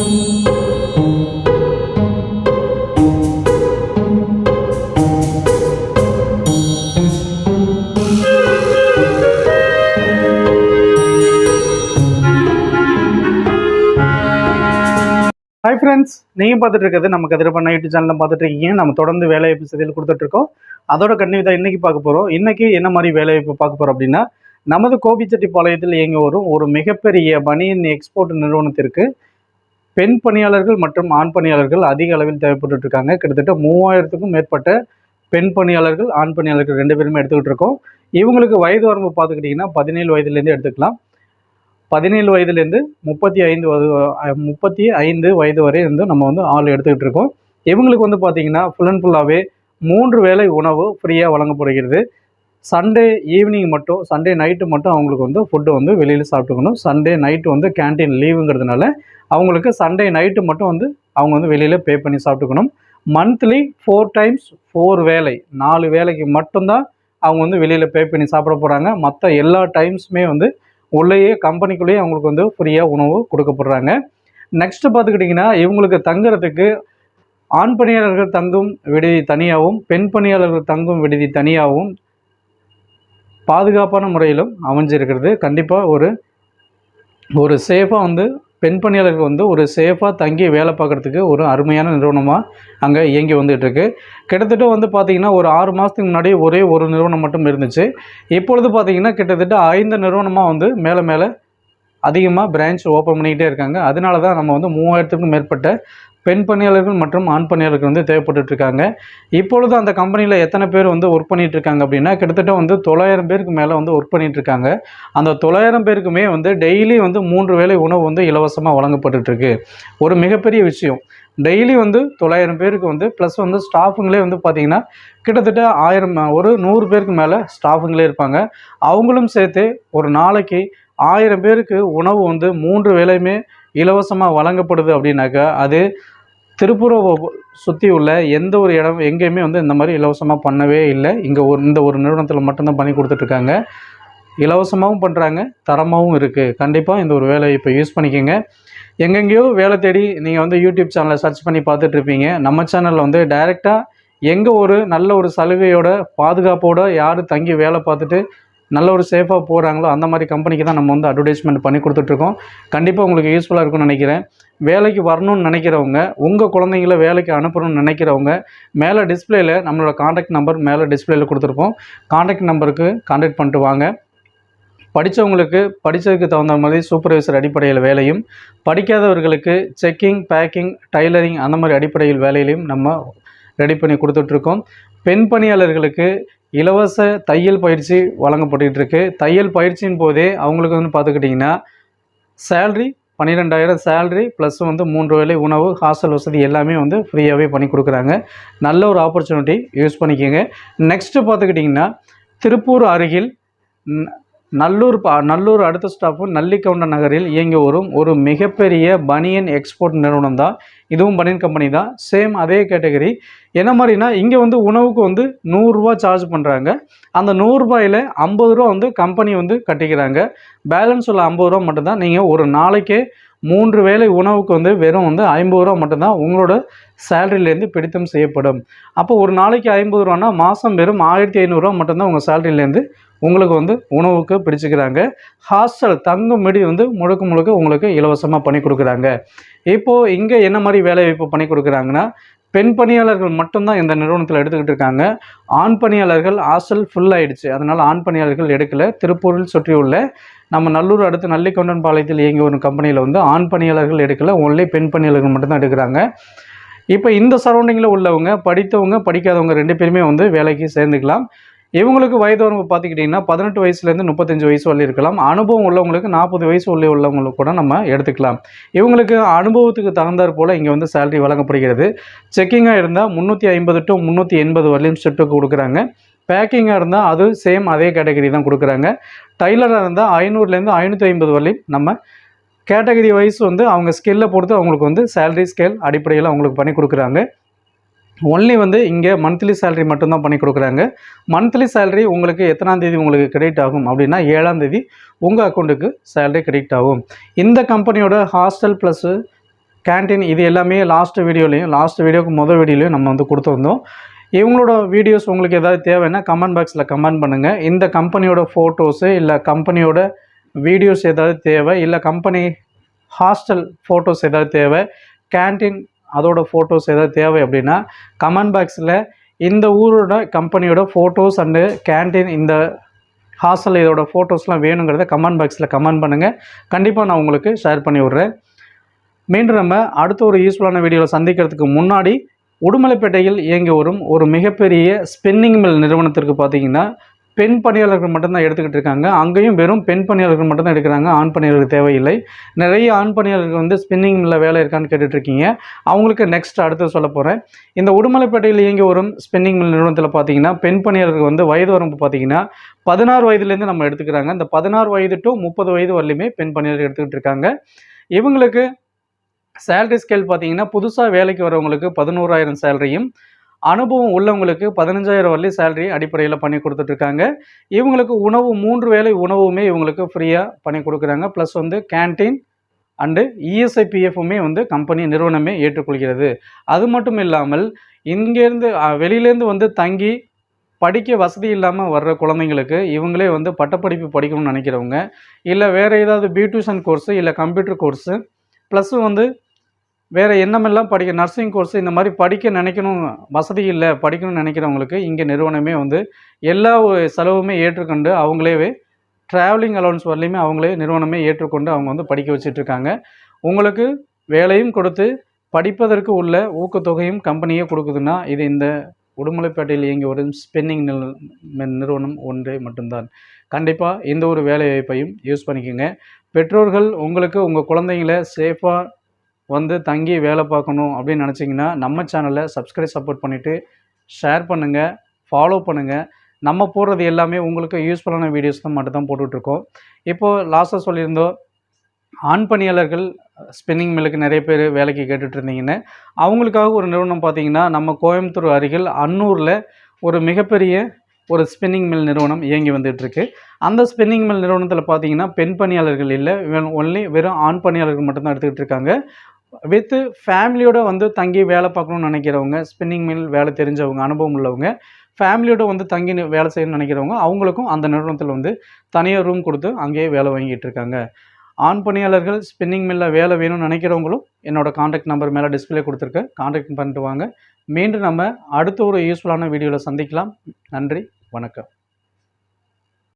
Hi friends நீங்கள் பார்த்துட்டு இருக்கிறது நம்ம கதிரப்பண்ண யூடியூப் சேனலில் பார்த்துட்டு இருக்கீங்க நம்ம தொடர்ந்து வேலைவாய்ப்பு செய்தியில் கொடுத்துட்ருக்கோம் அதோட கண்டிப்பாக இன்றைக்கி பார்க்க போகிறோம் இன்றைக்கி என்ன மாதிரி வேலைவாய்ப்பு பார்க்க போகிறோம் அப்படின்னா நமது கோபிச்செட்டிப்பாளையத்தில் இயங்கி வரும் ஒரு மிகப்பெரிய பனியன் எக்ஸ்போர்ட் நிறுவனத்திற்கு பெண் பணியாளர்கள் மற்றும் ஆண் பணியாளர்கள் அதிக அளவில் தேவைப்பட்டு இருக்காங்க கிட்டத்தட்ட மூவாயிரத்துக்கும் மேற்பட்ட பெண் பணியாளர்கள் ஆண் பணியாளர்கள் ரெண்டு பேருமே எடுத்துக்கிட்டு இருக்கோம் இவங்களுக்கு வயது வரம்பு பார்த்துக்கிட்டிங்கன்னா பதினேழு வயதுலேருந்து எடுத்துக்கலாம். பதினேழு வயதுலேருந்து முப்பத்தி ஐந்து வயது முப்பத்தி ஐந்து வயது வரை இருந்து நம்ம வந்து ஆள் எடுத்துக்கிட்டு இருக்கோம் இவங்களுக்கு வந்து பார்த்தீங்கன்னா ஃபுல் அண்ட் ஃபுல்லாகவே மூன்று வேளை உணவு ஃப்ரீயாக வழங்கப்படுகிறது. சண்டே ஈவினிங் மட்டும் சண்டே நைட்டு மட்டும் அவங்களுக்கு வந்து ஃபுட்டு வந்து வெளியில் சாப்பிட்டுக்கணும். சண்டே நைட்டு வந்து கேண்டீன் லீவுங்கிறதுனால அவங்களுக்கு சண்டே நைட்டு மட்டும் வந்து அவங்க வந்து வெளியில் பே பண்ணி சாப்பிட்டுக்கணும். மந்த்லி ஃபோர் டைம்ஸ் ஃபோர் வேலை நாலு வேலைக்கு மட்டும்தான் அவங்க வந்து வெளியில் பே பண்ணி சாப்பிட போகிறாங்க மற்ற எல்லா டைம்ஸுமே வந்து உள்ளேயே கம்பெனிக்குள்ளேயே அவங்களுக்கு வந்து ஃப்ரீயாக உணவு கொடுக்கப்படுறாங்க. நெக்ஸ்ட்டு பார்த்துக்கிட்டிங்கன்னா இவங்களுக்கு தங்குறதுக்கு ஆண் பணியாளர்கள் தங்கும் விடுதி தனியாகவும் பெண் பணியாளர்கள் தங்கும் விடுதி தனியாகவும் பாதுகாப்பான முறையிலும் அமைஞ்சிருக்கிறது. கண்டிப்பாக ஒரு ஒரு சேஃபாக வந்து பெண் பணியாளர்கள் வந்து ஒரு சேஃபாக தங்கி வேலை பார்க்குறதுக்கு ஒரு அருமையான நிறுவனமாக அங்கே இயங்கி வந்துகிட்ருக்கு கிட்டத்தட்ட வந்து பார்த்திங்கன்னா ஒரு ஆறு மாதத்துக்கு முன்னாடி ஒரே ஒரு நிறுவனம் மட்டும் இருந்துச்சு. இப்பொழுது பார்த்திங்கன்னா கிட்டத்தட்ட ஐந்து நிறுவனமாக வந்து மேலே மேலே அதிகமாக பிரான்ச் ஓப்பன் பண்ணிக்கிட்டே இருக்காங்க. அதனால தான் நம்ம வந்து மூவாயிரத்துக்கும் மேற்பட்ட பெண் பணியாளர்கள் மற்றும் ஆண் பணியாளர்கள் வந்து தேவைப்பட்டுட்டு இருக்காங்க இப்பொழுது அந்த கம்பெனியில் எத்தனை பேர் வந்து ஒர்க் பண்ணிட்டு இருக்காங்க அப்படின்னா கிட்டத்தட்ட வந்து தொள்ளாயிரம் பேருக்கு மேலே வந்து ஒர்க் பண்ணிட்டு இருக்காங்க அந்த தொள்ளாயிரம் பேருக்குமே வந்து டெய்லி வந்து மூன்று வேலை உணவு வந்து இலவசமாக வழங்கப்பட்டுட்டு இருக்கு ஒரு மிகப்பெரிய விஷயம். டெய்லி வந்து தொள்ளாயிரம் பேருக்கு வந்து ப்ளஸ் வந்து ஸ்டாஃபுங்களே வந்து பார்த்திங்கன்னா கிட்டத்தட்ட ஆயிரம் ஒரு நூறு பேருக்கு மேலே ஸ்டாஃபுங்களே இருப்பாங்க. அவங்களும் சேர்த்து ஒரு நாளைக்கு ஆயிரம் பேருக்கு உணவு வந்து மூன்று வேலையுமே இலவசமாக வழங்கப்படுது அப்படின்னாக்கா அது திருப்பூரை சுற்றி உள்ள எந்த ஒரு இடம் எங்கேயுமே வந்து இந்த மாதிரி இலவசமாக பண்ணவே இல்லை. இங்கே ஒரு இந்த ஒரு நிறுவனத்தில் மட்டும்தான் பண்ணி கொடுத்துட்ருக்காங்க இலவசமாகவும் பண்ணுறாங்க தரமாகவும் இருக்குது கண்டிப்பாக இந்த ஒரு வேலையை இப்போ யூஸ் பண்ணிக்கோங்க. எங்கெங்கேயோ வேலை தேடி நீங்கள் வந்து யூடியூப் சேனலை சர்ச் பண்ணி பார்த்துட்ருப்பீங்க நம்ம சேனலில் வந்து டைரெக்டாக எங்கே ஒரு நல்ல ஒரு சலுகையோட பாதுகாப்போட யார் தங்கி வேலை பார்த்துட்டு நல்ல ஒரு சேஃபாக போகிறாங்களோ அந்த மாதிரி கம்பெனிக்கு தான் நம்ம வந்து அட்வர்டைஸ்மெண்ட் பண்ணி கொடுத்துட்ருக்கோம். கண்டிப்பாக உங்களுக்கு யூஸ்ஃபுல்லாக இருக்கும்னு நினைக்கிறேன். வேலைக்கு வரணும்னு நினைக்கிறவங்க உங்கள் குழந்தைங்கள வேலைக்கு அனுப்பணும்னு நினைக்கிறவங்க மேலே டிஸ்பிளேயில் நம்மளோட காண்டாக்ட் நம்பர் மேலே டிஸ்பிளேயில் கொடுத்துருப்போம். காண்டாக்ட் நம்பருக்கு காண்டாக்ட் பண்ணிட்டு வாங்க. படித்தவங்களுக்கு படித்ததுக்கு தகுந்த மாதிரி சூப்பர்வைசர் அடிப்படையில் வேலையும் படிக்காதவர்களுக்கு செக்கிங் பேக்கிங் டைலரிங் அந்த மாதிரி அடிப்படையில் வேலையிலையும் நம்ம ரெடி பண்ணி கொடுத்துட்ருக்கோம். பெண் பணியாளர்களுக்கு இலவச தையல் பயிற்சி வழங்கப்பட்டுட்டு தையல் பயிற்சியின் போதே அவங்களுக்கு வந்து பார்த்துக்கிட்டிங்கன்னா சேல்ரி பன்னிரெண்டாயிரம் சேல்ரி ப்ளஸ் வந்து மூன்று வேலை உணவு ஹாஸ்டல் வசதி எல்லாமே வந்து ஃப்ரீயாகவே பண்ணி கொடுக்குறாங்க. நல்ல ஒரு ஆப்பர்ச்சுனிட்டி யூஸ் பண்ணிக்கோங்க. நெக்ஸ்ட்டு பார்த்துக்கிட்டிங்கன்னா திருப்பூர் அருகில் நல்லூர் பா நல்லூர் அடுத்த ஸ்டாப்பு நல்லிக்கவுண்ட நகரில் இயங்கி வரும் ஒரு மிகப்பெரிய பனியன் எக்ஸ்போர்ட் நிறுவனம் தான். இதுவும் பனியன் கம்பெனி தான். சேம் அதே கேட்டகரி என்ன மாதிரினா இங்கே வந்து உணவுக்கு வந்து நூறுரூவா சார்ஜ் பண்ணுறாங்க அந்த நூறுரூபாயில் ஐம்பது ரூபா வந்து கம்பெனி வந்து கட்டிக்கிறாங்க. பேலன்ஸ் உள்ள ஐம்பது ரூபா மட்டும்தான். நீங்கள் ஒரு நாளைக்கே மூன்று வேலை உணவுக்கு வந்து வெறும் வந்து ஐம்பது ரூபா மட்டும்தான் உங்களோட சேலரியிலேருந்து பிடித்தம் செய்யப்படும். அப்போ ஒரு நாளைக்கு ஐம்பது ரூபான்னா மாதம் வெறும் ஆயிரத்தி ஐநூறுரூவா மட்டும்தான் உங்கள் சேலரியிலேருந்து உங்களுக்கு வந்து உணவுக்கு பிடிச்சிக்கிறாங்க. ஹாஸ்டல் தங்கும் விடி வந்து முழுக்க முழுக்க உங்களுக்கு இலவசமாக பண்ணி கொடுக்குறாங்க. இப்போது இங்கே என்ன மாதிரி வேலை வாய்ப்பு பண்ணி கொடுக்குறாங்கன்னா பெண் பணியாளர்கள் மட்டும்தான் இந்த நிறுவனத்தில் எடுத்துக்கிட்டு இருக்காங்க. ஆண் பணியாளர்கள் ஹாஸ்டல் ஃபுல் ஆயிடுச்சு. அதனால் ஆண் பணியாளர்கள் எடுக்கல. திருப்பூரில் சுற்றியுள்ள நம்ம நல்லூர் அடுத்து நல்லிக்கொண்டன் பாளையத்தில் இயங்கி ஒரு கம்பெனியில் வந்து ஆண் பணியாளர்கள் எடுக்கல. ஒன்லி பெண் பணியாளர்கள் மட்டும்தான் எடுக்கிறாங்க. இப்போ இந்த சரௌண்டிங்கில் உள்ளவங்க படித்தவங்க படிக்காதவங்க ரெண்டு பேருமே வந்து வேலைக்கு சேர்ந்துக்கலாம். இவங்களுக்கு வயது வரம்பு பார்த்துக்கிட்டிங்கன்னா பதினெட்டு வயசுலேருந்து முப்பத்தஞ்சு வயசு வரையும் இருக்கலாம். அனுபவம் உள்ளவங்களுக்கு நாற்பது வயசு உள்ளே உள்ளவங்களுக்கு கூட நம்ம எடுத்துக்கலாம். இவங்களுக்கு அனுபவத்துக்கு தகுந்தாற் போல் இங்கே வந்து சேலரி வழங்கப்படுகிறது. செக்கிங்காக இருந்தால் முந்நூற்றி ஐம்பது டு முந்நூற்றி எண்பது வரலையும் ஸ்டெப்புக்கு கொடுக்குறாங்க. பேக்கிங்காக இருந்தால் அது சேம் அதே கேட்டகரி தான் கொடுக்குறாங்க. டைலராக இருந்தால் ஐநூறுலேருந்து ஐநூற்றி ஐம்பது வரலையும் நம்ம கேட்டகரி வைஸ் வந்து அவங்க ஸ்கில்லை பொறுத்து அவங்களுக்கு வந்து சேலரி ஸ்கேல் அடிப்படையில் அவங்களுக்கு பண்ணி கொடுக்குறாங்க. ஒன்லி வந்து இங்கே மந்த்லி சேலரி மட்டும்தான் பண்ணி கொடுக்குறாங்க. மந்த்லி சேலரி உங்களுக்கு எத்தனாம் தேதி உங்களுக்கு கிரெடிட் ஆகும் அப்படின்னா ஏழாம் தேதி உங்கள் அக்கௌண்ட்டுக்கு சேலரி கிரெடிட் ஆகும். இந்த கம்பெனியோட ஹாஸ்டல் ப்ளஸ்ஸு கேண்டீன் இது எல்லாமே லாஸ்ட் வீடியோலையும் லாஸ்ட் வீடியோக்கு முதல் வீடியோலையும் நம்ம வந்து கொடுத்துருந்தோம். இவங்களோட வீடியோஸ் உங்களுக்கு ஏதாவது தேவைன்னா கமெண்ட் பாக்ஸில் கமெண்ட் பண்ணுங்கள் இந்த கம்பெனியோட ஃபோட்டோஸு இல்லை கம்பெனியோட வீடியோஸ் ஏதாவது தேவை இல்லை கம்பெனி ஹாஸ்டல் ஃபோட்டோஸ் ஏதாவது தேவை கேண்டீன் அதோட ஃபோட்டோஸ் ஏதாவது தேவை அப்படின்னா கமெண்ட் பாக்ஸில் இந்த ஊரோட கம்பெனியோட ஃபோட்டோஸ் அண்டு கேண்டீன் இந்த ஹாஸ்டல் இதோட ஃபோட்டோஸ்லாம் வேணுங்கிறத கமெண்ட் பாக்ஸில் கமெண்ட் பண்ணுங்கள் கண்டிப்பாக நான் உங்களுக்கு ஷேர் பண்ணி விட்றேன். மீண்டும் நம்ம அடுத்த ஒரு யூஸ்ஃபுல்லான வீடியோவில் சந்திக்கிறதுக்கு முன்னாடி உடுமலைப்பேட்டையில் இயங்கி வரும் ஒரு மிகப்பெரிய ஸ்பின்னிங் மில் நிறுவனத்திற்கு பார்த்தீங்கன்னா பெண் பணியாளர்கள் மட்டும்தான் எடுத்துக்கிட்டு இருக்காங்க. அங்கேயும் வெறும் பெண் பணியாளர்கள் மட்டும்தான் எடுக்கிறாங்க. ஆண் பணியாளர்கள் தேவையில்லை. நிறைய ஆண் பணியாளர்கள் வந்து ஸ்பின்னிங் மில்லில் வேலை இருக்கான்னு கேட்டுட்ருக்கீங்க. அவங்களுக்கு நெக்ஸ்ட் அடுத்து சொல்ல போகிறேன் இந்த உடுமலைப்பேட்டையில் இயங்கி வரும் ஸ்பின்னிங் மில் நிறுவனத்தில் பார்த்தீங்கன்னா பெண் பணியாளர்கள் வந்து வயது வரம்பு பார்த்தீங்கன்னா பதினாறு வயதுலேருந்து நம்ம எடுத்துக்கிறாங்க. இந்த பதினாறு வயது டு முப்பது வயது வரலையுமே பெண் பணியாளர்கள் எடுத்துக்கிட்டு இருக்காங்க. இவங்களுக்கு சேலரி ஸ்கேல் பார்த்தீங்கன்னா புதுசாக வேலைக்கு வரவங்களுக்கு பதினோராயிரம் சேலரியும் அனுபவம் உள்ளவங்களுக்கு பதினஞ்சாயிரம் வரலையும் சேலரி அடிப்படையில் பண்ணி கொடுத்துட்ருக்காங்க. இவங்களுக்கு உணவு மூன்று வேலை உணவுமே இவங்களுக்கு ஃப்ரீயாக பண்ணி கொடுக்குறாங்க. ப்ளஸ் வந்து கேன்டீன் அண்டு இஎஸ்ஐபிஎஃப்புமே வந்து கம்பெனி நிறுவனமே ஏற்றுக்கொள்கிறது. அது மட்டும் இல்லாமல் இங்கேருந்து வெளியிலேருந்து வந்து தங்கி படிக்க வசதி இல்லாமல் வர்ற குழந்தைங்களுக்கு இவங்களே வந்து பட்டப்படிப்பு படிக்கணும்னு நினைக்கிறவங்க இல்லை வேறு ஏதாவது பியூட்டிஷன் கோர்ஸு இல்லை கம்ப்யூட்டர் கோர்ஸு ப்ளஸ்ஸு வந்து வேறு என்னமெல்லாம் படிக்க நர்சிங் கோர்ஸ் இந்த மாதிரி படிக்க நினைக்கணும் வசதி இல்லை படிக்கணும்னு நினைக்கிறவங்களுக்கு இங்கே நிறுவனமே வந்து எல்லா செலவுமே ஏற்றுக்கொண்டு அவங்களேவே ட்ராவலிங் அலௌன்ஸ் வரலையுமே அவங்களே நிறுவனமே ஏற்றுக்கொண்டு அவங்க வந்து படிக்க வச்சிட்ருக்காங்க. உங்களுக்கு வேலையும் கொடுத்து படிப்பதற்கு உள்ள ஊக்கத்தொகையும் கம்பெனியே கொடுக்குதுன்னா இது இந்த உடுமலைப்பேட்டையில் இயங்கி வரும் ஸ்பென்னிங் நிறுவனம் ஒன்றே மட்டும்தான். கண்டிப்பாக எந்த ஒரு வேலை வாய்ப்பையும் யூஸ் பண்ணிக்கோங்க. பெற்றோர்கள் உங்களுக்கு உங்கள் குழந்தைங்கள சேஃபாக வந்து தங்கி வேலை பார்க்கணும் அப்படின்னு நினச்சிங்கன்னா நம்ம சேனலை சப்ஸ்கிரைப் சப்போர்ட் பண்ணிவிட்டு ஷேர் பண்ணுங்கள் ஃபாலோ பண்ணுங்கள் நம்ம போடுறது எல்லாமே உங்களுக்கு யூஸ்ஃபுல்லான வீடியோஸ் தான் மட்டும் தான் போட்டுட்ருக்கோம். இப்போது லாஸ்ட்டாக சொல்லியிருந்தோம் ஆண் பணியாளர்கள் ஸ்பின்னிங் மில்லுக்கு நிறைய பேர் வேலைக்கு கேட்டுட்டு இருந்தீங்கன்னு. அவங்களுக்காக ஒரு நிறுவனம் பார்த்தீங்கன்னா நம்ம கோயம்புத்தூர் அருகில் அன்னூரில் ஒரு மிகப்பெரிய ஒரு ஸ்பின்னிங் மில் நிறுவனம் இயங்கி வந்துட்டுருக்கு அந்த ஸ்பின்னிங் மில் நிறுவனத்தில் பார்த்தீங்கன்னா பெண் பணியாளர்கள் இல்லை ஒன்லி வெறும் ஆண் பணியாளர்கள் மட்டும்தான் எடுத்துக்கிட்டு இருக்காங்க. வித்து ஃபேமிலியோட வந்து தங்கி வேலை பார்க்கணும்னு நினைக்கிறவங்க ஸ்பின்னிங் மில் வேலை தெரிஞ்சவங்க அனுபவம் உள்ளவங்க ஃபேமிலியோட வந்து தங்கி வேலை செய்யணும்னு நினைக்கிறவங்க அவங்களுக்கும் அந்த நிறுவனத்தில் வந்து தனியாக ரூம் கொடுத்து அங்கேயே வேலை வாங்கிட்டு இருக்காங்க. ஆண் பணியாளர்கள் ஸ்பின்னிங் மில்லில் வேலை வேணும்னு நினைக்கிறவங்களும் என்னோடய காண்டாக்ட் நம்பர் மேலே டிஸ்பிளே கொடுத்துருக்கேன். காண்டாக்ட் பண்ணிட்டு வாங்க. மீண்டும் நம்ம அடுத்த ஒரு யூஸ்ஃபுல்லான வீடியோவில் சந்திக்கலாம். நன்றி வணக்கம்.